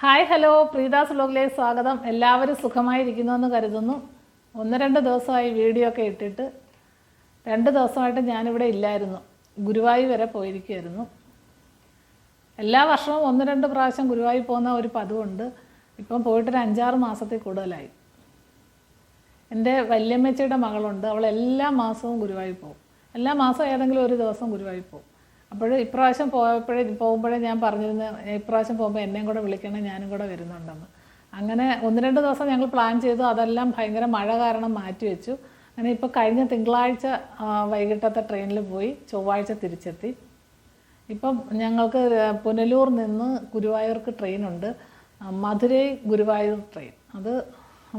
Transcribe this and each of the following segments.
Hi hello. പ്രീതാസ് ബ്ലോഗിലേക്ക് സ്വാഗതം. എല്ലാവരും സുഖമായിരിക്കുന്നു എന്ന് കരുതുന്നു. ഒന്ന് രണ്ട് ദിവസമായി വീഡിയോ ഒക്കെ ഇട്ടിട്ട് രണ്ട് ദിവസമായിട്ട് ഞാനിവിടെ ഇല്ലായിരുന്നു. ഗുരുവായൂർ വരെ പോയിരിക്കുമായിരുന്നു എല്ലാ വർഷവും ഒന്ന് രണ്ട് പ്രാവശ്യം ഗുരുവായൂർ പോകുന്ന ഒരു പതിവുണ്ട്. ഇപ്പം പോയിട്ടൊരു അഞ്ചാറ് മാസത്തിൽ കൂടുതലായി. എന്റെ വല്യമ്മച്ചിയുടെ മകളുണ്ട്. അവൾ എല്ലാ മാസവും ഗുരുവായൂർ പോകും. എല്ലാ മാസവും ഏതെങ്കിലും ഒരു ദിവസം ഗുരുവായൂർ പോകും. അപ്പോൾ ഇപ്രാവശ്യം പോയപ്പോഴേ പോകുമ്പോഴേ ഞാൻ പറഞ്ഞിരുന്ന ഇപ്രാവശ്യം പോകുമ്പോൾ എന്നെയും കൂടെ വിളിക്കണം ഞാനും കൂടെ വരുന്നുണ്ടെന്ന്. അങ്ങനെ ഒന്ന് രണ്ട് ദിവസം ഞങ്ങൾ പ്ലാൻ ചെയ്തു അതെല്ലാം ഭയങ്കര മഴ കാരണം മാറ്റി വെച്ചു. അങ്ങനെ ഇപ്പോൾ കഴിഞ്ഞ തിങ്കളാഴ്ച വൈകിട്ടത്തെ ട്രെയിനിൽ പോയി ചൊവ്വാഴ്ച തിരിച്ചെത്തി. ഇപ്പം ഞങ്ങൾക്ക് പുനലൂർ നിന്ന് ഗുരുവായൂർക്ക് ട്രെയിനുണ്ട്. മധുരൈ ഗുരുവായൂർ ട്രെയിൻ. അത്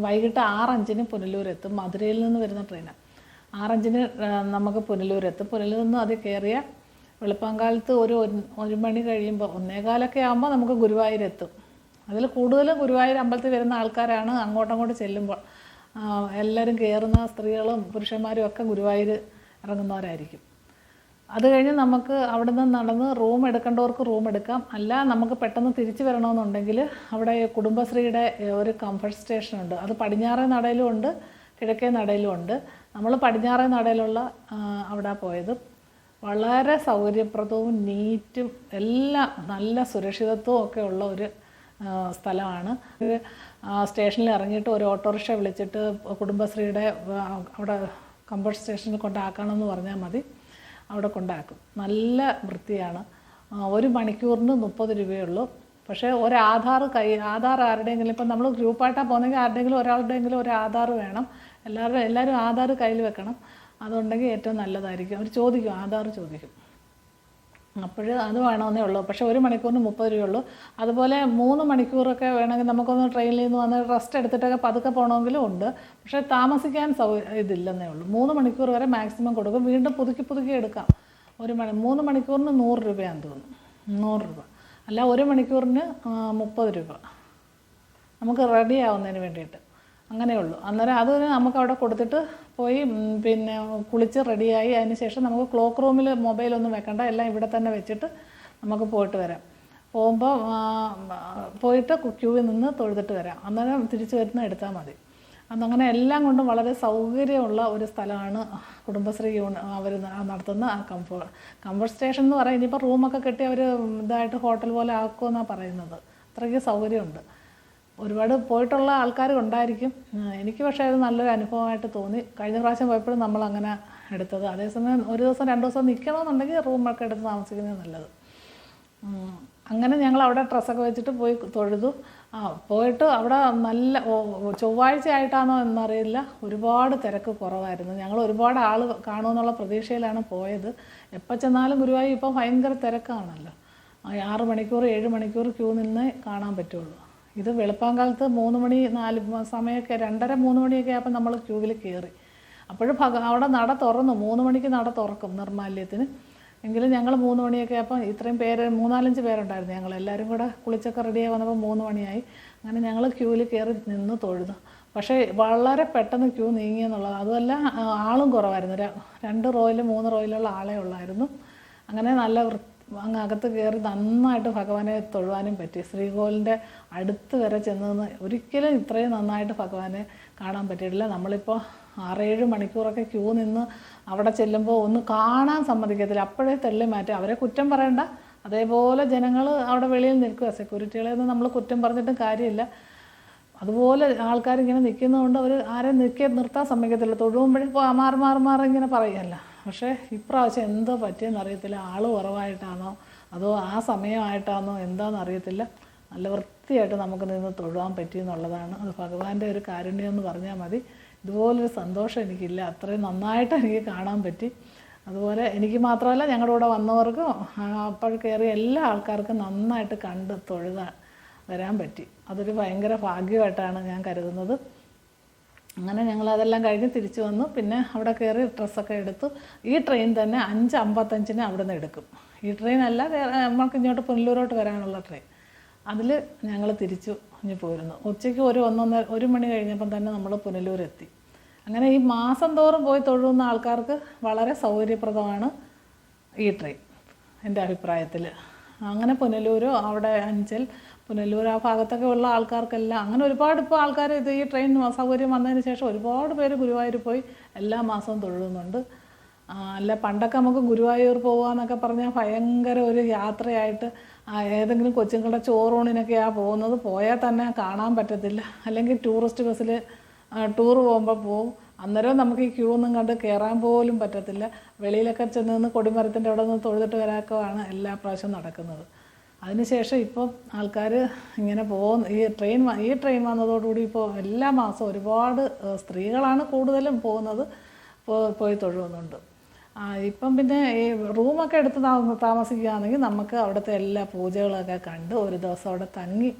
വൈകിട്ട് ആറഞ്ചിന് പുനലൂർ എത്തും. മധുരയിൽ നിന്ന് വരുന്ന ട്രെയിനാണ് ആറഞ്ചിന് നമുക്ക് പുനലൂർ പുനലൂരിൽ നിന്ന് അത് കയറിയ വെളുപ്പാങ്കാലത്ത് ഒരു ഒരു മണി കഴിയുമ്പോൾ ഒന്നേകാലൊക്കെ ആകുമ്പോൾ നമുക്ക് ഗുരുവായൂർ എത്തും അതിൽ കൂടുതലും ഗുരുവായൂർ അമ്പലത്തിൽ വരുന്ന ആൾക്കാരാണ് അങ്ങോട്ടങ്ങോട്ട് ചെല്ലുമ്പോൾ എല്ലാവരും കയറുന്ന സ്ത്രീകളും പുരുഷന്മാരും ഒക്കെ ഗുരുവായൂർ ഇറങ്ങുന്നവരായിരിക്കും. അത് കഴിഞ്ഞ് നമുക്ക് അവിടെ നിന്ന് നടന്ന് റൂം എടുക്കേണ്ടവർക്ക് റൂം എടുക്കാം. അല്ല നമുക്ക് പെട്ടെന്ന് തിരിച്ചു വരണമെന്നുണ്ടെങ്കിൽ അവിടെ കുടുംബശ്രീയുടെ ഒരു കംഫർട്ട് സ്റ്റേഷൻ ഉണ്ട്. അത് പടിഞ്ഞാറേ നടയിലും ഉണ്ട് കിഴക്കേ നടയിലും ഉണ്ട്. നമ്മൾ പടിഞ്ഞാറേ നടയിലുള്ള അവിടെ പോയത്. വളരെ സൗകര്യപ്രദവും നീറ്റും എല്ലാം നല്ല സുരക്ഷിതത്വവും ഒക്കെ ഉള്ള ഒരു സ്ഥലമാണ്. സ്റ്റേഷനിൽ ഇറങ്ങിയിട്ട് ഒരു ഓട്ടോറിക്ഷ വിളിച്ചിട്ട് കുടുംബശ്രീയുടെ അവിടെ കംഫർട്ട് സ്റ്റേഷനിൽ കൊണ്ടാക്കണമെന്ന് പറഞ്ഞാൽ മതി. അവിടെ കൊണ്ടാക്കും. നല്ല വൃത്തിയാണ്. ഒരു മണിക്കൂറിന് മുപ്പത് രൂപയുള്ളൂ. പക്ഷേ ഒരു ആധാർ കൈ ആധാർ ആരുടെയെങ്കിലും ഇപ്പം നമ്മൾ ഗ്രൂപ്പായിട്ടാണ് പോകുന്നെങ്കിൽ ആരുടെയെങ്കിലും ഒരാളുടെയെങ്കിലും ഒരു ആധാർ വേണം. എല്ലാവരും എല്ലാവരും ആധാർ കയ്യിൽ വെക്കണം. അതുണ്ടെങ്കിൽ ഏറ്റവും നല്ലതായിരിക്കും. അവർ ചോദിക്കും ആധാർ ചോദിക്കും. അപ്പോൾ അത് വേണമെന്നേ ഉള്ളൂ. പക്ഷേ ഒരു മണിക്കൂറിന് മുപ്പത് രൂപയുള്ളൂ അതുപോലെ മൂന്ന് മണിക്കൂറൊക്കെ വേണമെങ്കിൽ നമുക്കൊന്ന് ട്രെയിനിൽ നിന്ന് വന്ന് റെസ്റ്റ് എടുത്തിട്ടൊക്കെ പതുക്കെ പോകണമെങ്കിലും ഉണ്ട്. പക്ഷേ താമസിക്കാൻ സൗ ഇതില്ലെന്നേ ഉള്ളൂ. മൂന്ന് മണിക്കൂർ വരെ മാക്സിമം കൊടുക്കും. വീണ്ടും പുതുക്കി പുതുക്കി എടുക്കാം. ഒരു മണി മൂന്ന് മണിക്കൂറിന് നൂറ് രൂപയാണെന്ന് തോന്നുന്നു. നൂറ് രൂപ. അല്ല ഒരു മണിക്കൂറിന് മുപ്പത് രൂപ. നമുക്ക് റെഡി ആവുന്നതിന് വേണ്ടിയിട്ട്. അങ്ങനെയുള്ളൂ. അന്നേരം അത് നമുക്ക് അവിടെ കൊടുത്തിട്ട് പോയി പിന്നെ കുളിച്ച് റെഡിയായി. അതിന് ശേഷം നമുക്ക് ക്ലോക്ക് റൂമിൽ മൊബൈലൊന്നും വെക്കണ്ട എല്ലാം ഇവിടെ തന്നെ വെച്ചിട്ട് നമുക്ക് പോയിട്ട് വരാം. പോകുമ്പോൾ പോയിട്ട് ക്യൂവിൽ നിന്ന് തൊഴുതിട്ട് വരാം. അന്നേരം തിരിച്ചു വരുന്ന എടുത്താൽ മതി. അതങ്ങനെ എല്ലാം കൊണ്ടും വളരെ സൗകര്യമുള്ള ഒരു സ്ഥലമാണ് കുടുംബശ്രീ യൂണി അവർ നടത്തുന്ന ആ കംഫർ കംഫർട്ട് സ്റ്റേഷൻ എന്ന് പറയാം ഇനിയിപ്പോൾ റൂമൊക്കെ കെട്ടി അവർ ഇതായിട്ട് ഹോട്ടൽ പോലെ ആക്കുമെന്നാണ് പറയുന്നത്. അത്രയ്ക്ക് സൗകര്യമുണ്ട്. ഒരുപാട് പോയിട്ടുള്ള ആൾക്കാർ ഉണ്ടായിരിക്കും. എനിക്ക് പക്ഷേ അത് നല്ലൊരു അനുഭവമായിട്ട് തോന്നി. കഴിഞ്ഞ പ്രാവശ്യം പോയപ്പോഴും നമ്മൾ അങ്ങനെ എടുത്തത്. അതേസമയം ഒരു ദിവസം രണ്ട് ദിവസം നിൽക്കണമെന്നുണ്ടെങ്കിൽ റൂമൊക്കെ എടുത്ത് താമസിക്കുന്നത് നല്ലത്. അങ്ങനെ ഞങ്ങൾ അവിടെ ഡ്രസ്സൊക്കെ വെച്ചിട്ട് പോയി തൊഴുതു. ആ പോയിട്ട് അവിടെ നല്ല ചൊവ്വാഴ്ച ആയിട്ടാണോ എന്നറിയില്ല. ഒരുപാട് തിരക്ക് കുറവായിരുന്നു. ഞങ്ങൾ ഒരുപാട് ആൾ കാണുമെന്നുള്ള പ്രതീക്ഷയിലാണ് പോയത്. എപ്പോൾ ചെന്നാലും ഗുരുവായൂർ ഇപ്പം ഭയങ്കര തിരക്കാണല്ലോ. ആറ് മണിക്കൂർ ഏഴ് മണിക്കൂർ ക്യൂ നിന്നേ കാണാൻ പറ്റുള്ളൂ. ഇത് വെളുപ്പാങ്കാലത്ത് മൂന്ന് മണി നാല് സമയമൊക്കെ രണ്ടര മൂന്ന് മണിയൊക്കെ ആയപ്പോൾ നമ്മൾ ക്യൂവിൽ കയറി അപ്പോഴും ഭഗ അവിടെ നട തുറന്നു. മൂന്ന് മണിക്ക് നട തുറക്കും നിർമാല്യത്തിന് എങ്കിലും ഞങ്ങൾ മൂന്ന് മണിയൊക്കെ ആയപ്പോൾ ഇത്രയും പേര് മൂന്നാലഞ്ച് പേരുണ്ടായിരുന്നു ഞങ്ങൾ എല്ലാവരും കൂടെ കുളിച്ചൊക്കെ റെഡിയായി വന്നപ്പോൾ മൂന്ന് മണിയായി. അങ്ങനെ ഞങ്ങൾ ക്യൂവിൽ കയറി നിന്ന് തൊഴുതു പക്ഷേ വളരെ പെട്ടെന്ന് ക്യൂ നീങ്ങി എന്നുള്ളത്. അതുമല്ല ആളും കുറവായിരുന്നു. രണ്ട് റോയിലും മൂന്ന് റോയിലുള്ള ആളെ ഉള്ളായിരുന്നു. അങ്ങനെ നല്ല അങ്ങ് അകത്ത് കയറി നന്നായിട്ട് ഭഗവാനെ തൊഴുവാനും പറ്റി. ശ്രീകോവിലിന്റെ അടുത്ത് വരെ ചെന്ന് ഒരിക്കലും ഇത്രയും നന്നായിട്ട് ഭഗവാനെ കാണാൻ പറ്റിയിട്ടില്ല. നമ്മളിപ്പോൾ ആറേഴ് മണിക്കൂറൊക്കെ ക്യൂ നിന്ന് അവിടെ ചെല്ലുമ്പോൾ ഒന്ന് കാണാൻ സമ്മതിക്കത്തില്ല. അപ്പോഴേ തള്ളി മാറ്റി. അവരെ കുറ്റം പറയണ്ട. അതേപോലെ ജനങ്ങൾ അവിടെ വെളിയിൽ നിൽക്കുക സെക്യൂരിറ്റികളെ ഒന്നും നമ്മൾ കുറ്റം പറഞ്ഞിട്ടും കാര്യമില്ല. അതുപോലെ ആൾക്കാരിങ്ങനെ നിൽക്കുന്നതുകൊണ്ട് അവർ ആരെയും നിൽക്കി നിർത്താൻ സമ്മതിക്കത്തില്ല. തൊഴുമ്പോഴേ മാറി മാറി മാറി ഇങ്ങനെ പറയുമല്ല പക്ഷേ ഇപ്രാവശ്യം എന്തോ പറ്റിയെന്ന് അറിയത്തില്ല. ആൾ കുറവായിട്ടാണോ? അതോ ആ സമയമായിട്ടാണോ? എന്താണെന്ന് അറിയത്തില്ല. നല്ല വൃത്തിയായിട്ട് നമുക്ക് നിന്ന് തൊഴുവാൻ പറ്റി എന്നുള്ളതാണ് അത് ഭഗവാന്റെ ഒരു കാരുണ്യം എന്ന് പറഞ്ഞാൽ മതി. ഇതുപോലൊരു സന്തോഷം എനിക്കില്ല. അത്രയും നന്നായിട്ട് എനിക്ക് കാണാൻ പറ്റി. അതുപോലെ എനിക്ക് മാത്രമല്ല ഞങ്ങളുടെ കൂടെ വന്നവർക്കും അപ്പോൾ കയറിയ എല്ലാ ആൾക്കാർക്കും നന്നായിട്ട് കണ്ട് തൊഴുതാൻ വരാൻ പറ്റി. അതൊരു ഭയങ്കര ഭാഗ്യമായിട്ടാണ് ഞാൻ കരുതുന്നത്. അങ്ങനെ ഞങ്ങൾ അതെല്ലാം കഴിഞ്ഞ് തിരിച്ചു വന്നു. പിന്നെ അവിടെ കയറി ഡ്രസ്സൊക്കെ എടുത്തു. ഈ ട്രെയിൻ തന്നെ അഞ്ച് അമ്പത്തഞ്ചിന് അവിടെ നിന്ന് എടുക്കും. ഈ ട്രെയിൻ അല്ല വേറെ നമ്മൾക്ക് ഇങ്ങോട്ട് പുനലൂരോട്ട് വരാനുള്ള ട്രെയിൻ. അതിൽ ഞങ്ങൾ തിരിച്ചു ഇഞ്ഞ് പോയിരുന്നു ഉച്ചയ്ക്ക് ഒരു ഒന്നൊന്നര ഒരു മണി കഴിഞ്ഞപ്പം തന്നെ നമ്മൾ പുനലൂരെത്തി. അങ്ങനെ ഈ മാസം തോറും പോയി തൊഴുന്ന ആൾക്കാർക്ക് വളരെ സൗകര്യപ്രദമാണ് ഈ ട്രെയിൻ എന്റെ അഭിപ്രായത്തിൽ അങ്ങനെ പുനലൂരോ അവിടെ അഞ്ചൽ പുനലൂർ ആ ഭാഗത്തൊക്കെ ഉള്ള ആൾക്കാർക്കെല്ലാം അങ്ങനെ ഒരുപാട് ഇപ്പോൾ ആൾക്കാർ ഇത് ഈ ട്രെയിൻ സൗകര്യം വന്നതിന് ശേഷം ഒരുപാട് പേര് ഗുരുവായൂർ പോയി എല്ലാ മാസവും തൊഴുന്നുണ്ട് അല്ല പണ്ടൊക്കെ നമുക്ക് ഗുരുവായൂർ പോകാന്നൊക്കെ പറഞ്ഞാൽ ഭയങ്കര ഒരു യാത്രയായിട്ട് ഏതെങ്കിലും കൊച്ചുങ്ങളുടെ ചോറൂണിനൊക്കെയാണ് പോകുന്നത്. പോയാൽ തന്നെ കാണാൻ പറ്റത്തില്ല. അല്ലെങ്കിൽ ടൂറിസ്റ്റ് ബസ്സിൽ ടൂർ പോകുമ്പോൾ പോവും. അന്നേരം നമുക്ക് ഈ ക്യൂ ഒന്നും കണ്ട് കയറാൻ പോലും പറ്റത്തില്ല. വെളിയിലൊക്കെ ചെന്ന് നിന്ന് കൊടിമരത്തിന്റെ അവിടെ നിന്ന് തൊഴുതിട്ട് വരാക്കമാണ് എല്ലാ പ്രാവശ്യവും നടക്കുന്നത്. അതിനുശേഷം ഇപ്പം ആൾക്കാർ ഇങ്ങനെ പോകുന്ന ഈ ട്രെയിൻ ഈ ട്രെയിൻ വന്നതോടുകൂടി ഇപ്പോൾ എല്ലാ മാസവും ഒരുപാട് സ്ത്രീകളാണ് കൂടുതലും പോകുന്നത് പോയി തൊഴുകുന്നുണ്ട് ഇപ്പം പിന്നെ ഈ റൂമൊക്കെ എടുത്ത് താമ- താമസിക്കുകയാണെങ്കിൽ നമുക്ക് അവിടുത്തെ എല്ലാ പൂജകളൊക്കെ കണ്ട് ഒരു ദിവസം അവിടെ തങ്ങി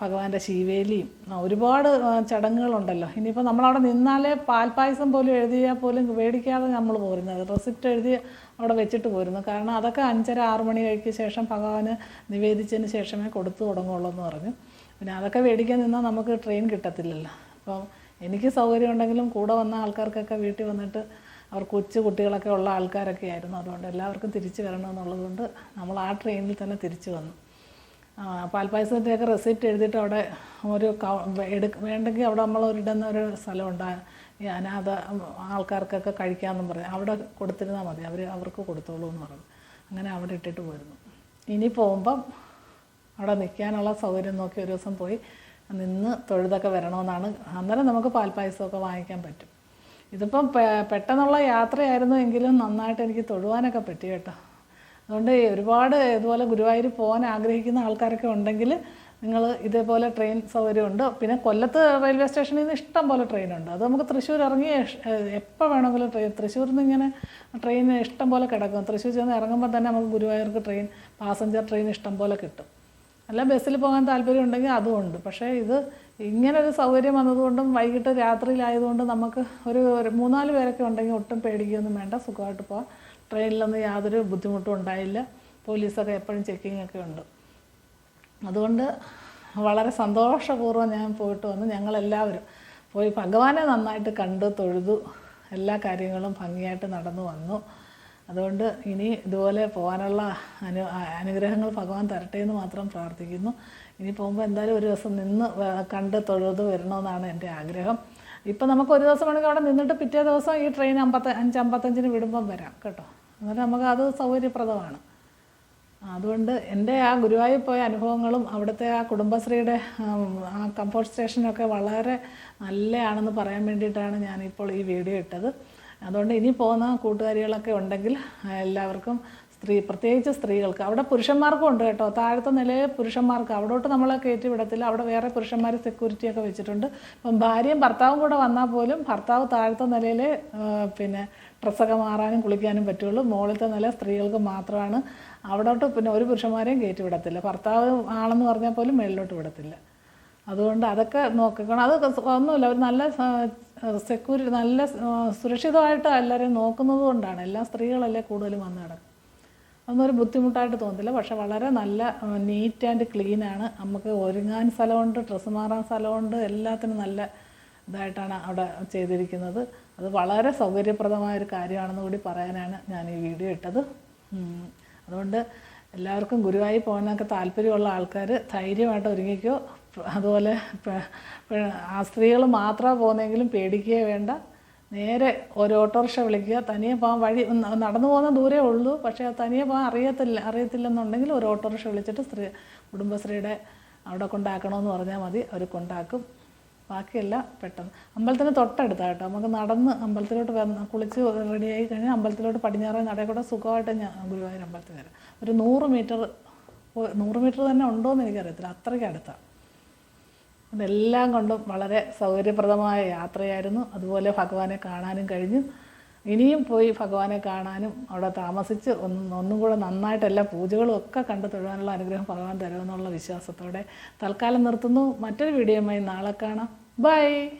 ഭഗവാന്റെ ശീവേലിയും ഒരുപാട് ചടങ്ങുകളുണ്ടല്ലോ. ഇനിയിപ്പോൾ നമ്മളവിടെ നിന്നാലേ പാൽപ്പായസം പോലും എഴുതിയാൽ പോലും മേടിക്കാതെ നമ്മൾ പോരുന്നത്. റെസിപ്റ്റ് എഴുതി അവിടെ വെച്ചിട്ട് പോരുന്നു. കാരണം അതൊക്കെ അഞ്ചര ആറ് മണി കഴിക്ക് ശേഷം ഭഗവാന് നിവേദിച്ചതിന് ശേഷമേ കൊടുത്തു തുടങ്ങുള്ളൂ എന്ന് പറഞ്ഞു. പിന്നെ അതൊക്കെ മേടിക്കാൻ നിന്നാൽ നമുക്ക് ട്രെയിൻ കിട്ടത്തില്ലല്ലോ. അപ്പം എനിക്ക് സൗകര്യം ഉണ്ടെങ്കിലും കൂടെ വന്ന ആൾക്കാർക്കൊക്കെ വീട്ടിൽ വന്നിട്ട് അവർ കൊച്ചു കുട്ടികളൊക്കെ ഉള്ള ആൾക്കാരൊക്കെ ആയിരുന്നു. അതുകൊണ്ട് എല്ലാവർക്കും തിരിച്ചു വരണമെന്നുള്ളതുകൊണ്ട് നമ്മൾ ആ ട്രെയിനിൽ തന്നെ തിരിച്ചു വന്നു. പാൽപ്പായസത്തിന്റെയൊക്കെ റെസിപ്റ്റ് എഴുതിയിട്ട് അവിടെ ഒരു എടു വേണ്ടെങ്കിൽ അവിടെ നമ്മൾ ഒരിടുന്ന ഒരു സ്ഥലമുണ്ട് അനാഥ ആൾക്കാർക്കൊക്കെ കഴിക്കാമെന്നും പറഞ്ഞു അവിടെ കൊടുത്തിരുന്നാൽ മതി. അവർ അവർക്ക് കൊടുത്തോളൂ എന്ന് പറഞ്ഞു. അങ്ങനെ അവിടെ ഇട്ടിട്ട് പോയിരുന്നു. ഇനി പോകുമ്പം അവിടെ നിൽക്കാനുള്ള സൗകര്യം നോക്കി ഒരു ദിവസം പോയി നിന്ന് തൊഴുതൊക്കെ വരണമെന്നാണ്. അന്നേരം നമുക്ക് പാൽപ്പായസമൊക്കെ വാങ്ങിക്കാൻ പറ്റും. ഇതിപ്പം പെട്ടെന്നുള്ള യാത്രയായിരുന്നു എങ്കിലും നന്നായിട്ട് എനിക്ക് തൊഴുവാനൊക്കെ പറ്റി കേട്ടോ. അതുകൊണ്ട് ഒരുപാട് ഇതുപോലെ ഗുരുവായൂർ പോകാൻ ആഗ്രഹിക്കുന്ന ആൾക്കാരൊക്കെ ഉണ്ടെങ്കിൽ നിങ്ങൾ ഇതേപോലെ ട്രെയിൻ സൗകര്യമുണ്ട്. പിന്നെ കൊല്ലത്ത് റെയിൽവേ സ്റ്റേഷനിൽ നിന്ന് ഇഷ്ടം പോലെ ട്രെയിൻ ഉണ്ട്. അത് നമുക്ക് തൃശ്ശൂർ ഇറങ്ങി എപ്പോൾ വേണമെങ്കിലും ട്രെയിൻ തൃശ്ശൂരിൽ നിന്ന് ഇങ്ങനെ ട്രെയിൻ ഇഷ്ടം പോലെ കിടക്കും. തൃശ്ശൂർ ചെന്ന് ഇറങ്ങുമ്പോൾ തന്നെ നമുക്ക് ഗുരുവായൂർക്ക് ട്രെയിൻ പാസഞ്ചർ ട്രെയിൻ ഇഷ്ടം പോലെ കിട്ടും. അല്ല ബസ്സിൽ പോകാൻ താല്പര്യം ഉണ്ടെങ്കിൽ അതും ഉണ്ട്. പക്ഷേ ഇത് ഇങ്ങനെ ഒരു സൗകര്യം വന്നതുകൊണ്ടും വൈകിട്ട് രാത്രിയിലായതുകൊണ്ട് നമുക്ക് ഒരു ഒരു മൂന്നാൽ പേരൊക്കെ ഉണ്ടെങ്കിൽ ഒട്ടും പേടിക്കുകയൊന്നും വേണ്ട. സുഖമായിട്ട് പോകാം ട്രെയിനിലൊന്നും യാതൊരു ബുദ്ധിമുട്ടും ഉണ്ടായില്ല. പോലീസൊക്കെ എപ്പോഴും ചെക്കിംഗ് ഒക്കെ ഉണ്ട്. അതുകൊണ്ട് വളരെ സന്തോഷപൂർവം ഞാൻ പോയിട്ട് വന്നു. ഞങ്ങളെല്ലാവരും പോയി ഭഗവാനെ നന്നായിട്ട് കണ്ട് തൊഴുതു എല്ലാ കാര്യങ്ങളും ഭംഗിയായിട്ട് നടന്നു വന്നു. അതുകൊണ്ട് ഇനി ഇതുപോലെ പോകാനുള്ള അനു അനുഗ്രഹങ്ങൾ ഭഗവാൻ തരട്ടെ എന്ന് മാത്രം പ്രാർത്ഥിക്കുന്നു. ഇനി പോകുമ്പോൾ എന്തായാലും ഒരു ദിവസം നിന്ന് കണ്ട് തൊഴുത് വരണമെന്നാണ് എന്റെ ആഗ്രഹം. ഇപ്പം നമുക്ക് ഒരു ദിവസം വേണമെങ്കിൽ അവിടെ നിന്നിട്ട് പിറ്റേ ദിവസം ഈ ട്രെയിൻ അമ്പത്ത അഞ്ച് അമ്പത്തഞ്ചിന് വിടുമ്പം വരാം. കേട്ടോ. എന്നിട്ട് നമുക്ക് അത് സൗകര്യപ്രദമാണ്. അതുകൊണ്ട് എന്റെ ആ ഗുരുവായൂർ പോയ അനുഭവങ്ങളും അവിടുത്തെ ആ കുടുംബശ്രീയുടെ ആ കംഫോർട്ട് സ്റ്റേഷനൊക്കെ വളരെ നല്ലതാണെന്ന് പറയാൻ വേണ്ടിയിട്ടാണ് ഞാനിപ്പോൾ ഈ വീഡിയോ ഇട്ടത്. അതുകൊണ്ട് ഇനി പോകുന്ന കൂട്ടുകാരികളൊക്കെ ഉണ്ടെങ്കിൽ എല്ലാവർക്കും സ്ത്രീ പ്രത്യേകിച്ച് സ്ത്രീകൾക്ക്. അവിടെ പുരുഷന്മാർക്കും ഉണ്ട് കേട്ടോ. താഴത്തെ നിലയിൽ പുരുഷന്മാർക്ക്. അവിടോട്ട് നമ്മളെ കയറ്റി വിടത്തില്ല അവിടെ വേറെ പുരുഷന്മാർ സെക്യൂരിറ്റി ഒക്കെ വെച്ചിട്ടുണ്ട്. അപ്പം ഭാര്യയും ഭർത്താവും കൂടെ വന്നാൽ പോലും ഭർത്താവ് താഴത്തെ നിലയിൽ പിന്നെ ഡ്രസ്സൊക്കെ മാറാനും കുളിക്കാനും പറ്റുള്ളൂ. മുകളിലത്തെ നില സ്ത്രീകൾക്ക് മാത്രമാണ്. അവിടോട്ട് പിന്നെ ഒരു പുരുഷന്മാരെയും കയറ്റി വിടത്തില്ല ഭർത്താവ് ആണെന്ന് പറഞ്ഞാൽ പോലും മേളിലോട്ട് വിടത്തില്ല. അതുകൊണ്ട് അതൊക്കെ നോക്കിക്കണം. അത് ഒന്നുമില്ല. ഒരു നല്ല സെക്യൂരിറ്റി നല്ല സുരക്ഷിതമായിട്ട് എല്ലാവരെയും നോക്കുന്നത് കൊണ്ടാണ്. എല്ലാ സ്ത്രീകളല്ലേ കൂടുതലും വന്ന് കിടക്കും അതൊന്നും ഒരു ബുദ്ധിമുട്ടായിട്ട് തോന്നത്തില്ല. പക്ഷെ വളരെ നല്ല നീറ്റ് ആൻഡ് ക്ലീനാണ് നമുക്ക് ഒരുങ്ങാൻ സ്ഥലമുണ്ട് ഡ്രസ്സ് മാറാൻ സ്ഥലമുണ്ട് എല്ലാത്തിനും നല്ല ഇതായിട്ടാണ് അവിടെ ചെയ്തിരിക്കുന്നത്. അത് വളരെ സൗകര്യപ്രദമായ ഒരു കാര്യമാണെന്ന് കൂടി പറയാനാണ് ഞാൻ ഈ വീഡിയോ ഇട്ടത്. അതുകൊണ്ട് എല്ലാവർക്കും ഗുരുവായി പോകാനൊക്കെ താല്പര്യമുള്ള ആൾക്കാർ ധൈര്യമായിട്ട് ഒരുങ്ങിക്കോ. അതുപോലെ ആ സ്ത്രീകൾ മാത്രമേ പോകുന്നെങ്കിലും പേടിക്കുകയേ വേണ്ട. നേരെ ഒരു ഓട്ടോറിക്ഷ വിളിക്കുക. തനിയെ പോകാൻ വഴി നടന്നു പോകുന്ന ദൂരേ ഉള്ളൂ. പക്ഷേ തനിയെ പോകാൻ അറിയത്തില്ല അറിയത്തില്ലെന്നുണ്ടെങ്കിൽ ഒരു ഓട്ടോറിക്ഷ വിളിച്ചിട്ട് സ്ത്രീ കുടുംബശ്രീയുടെ അവിടെ കൊണ്ടാക്കണമെന്ന് പറഞ്ഞാൽ മതി. അവർ കൊണ്ടാക്കും. ബാക്കിയല്ല പെട്ടെന്ന്. അമ്പലത്തിന് തൊട്ടടുത്താണ് കേട്ടോ. നമുക്ക് നടന്ന് അമ്പലത്തിലോട്ട് വന്ന് കുളിച്ച് റെഡിയായി കഴിഞ്ഞാൽ അമ്പലത്തിലോട്ട് പടിഞ്ഞാറേ നടയിൽ സുഖമായിട്ട് ഞാൻ ഗുരുവായൂർ അമ്പലത്തിൽ വരാം. ഒരു നൂറ് മീറ്റർ നൂറ് മീറ്റർ തന്നെ ഉണ്ടോ എന്ന് എനിക്കറിയത്തില്ല. അത്രയ്ക്ക് അടുത്താണ് അതെല്ലാം കൊണ്ടും വളരെ സൗകര്യപ്രദമായ യാത്രയായിരുന്നു. അതുപോലെ ഭഗവാനെ കാണാനും കഴിഞ്ഞു. ഇനിയും പോയി ഭഗവാനെ കാണാനും അവിടെ താമസിച്ച് ഒന്നും ഒന്നും കൂടെ നന്നായിട്ട് എല്ലാ പൂജകളും ഒക്കെ കണ്ടു തൊഴാനുള്ള അനുഗ്രഹം ഭഗവാൻ തരുമെന്നുള്ള വിശ്വാസത്തോടെ തൽക്കാലം നിർത്തുന്നു. മറ്റൊരു വീഡിയോയുമായി നാളെ കാണാം. ബൈ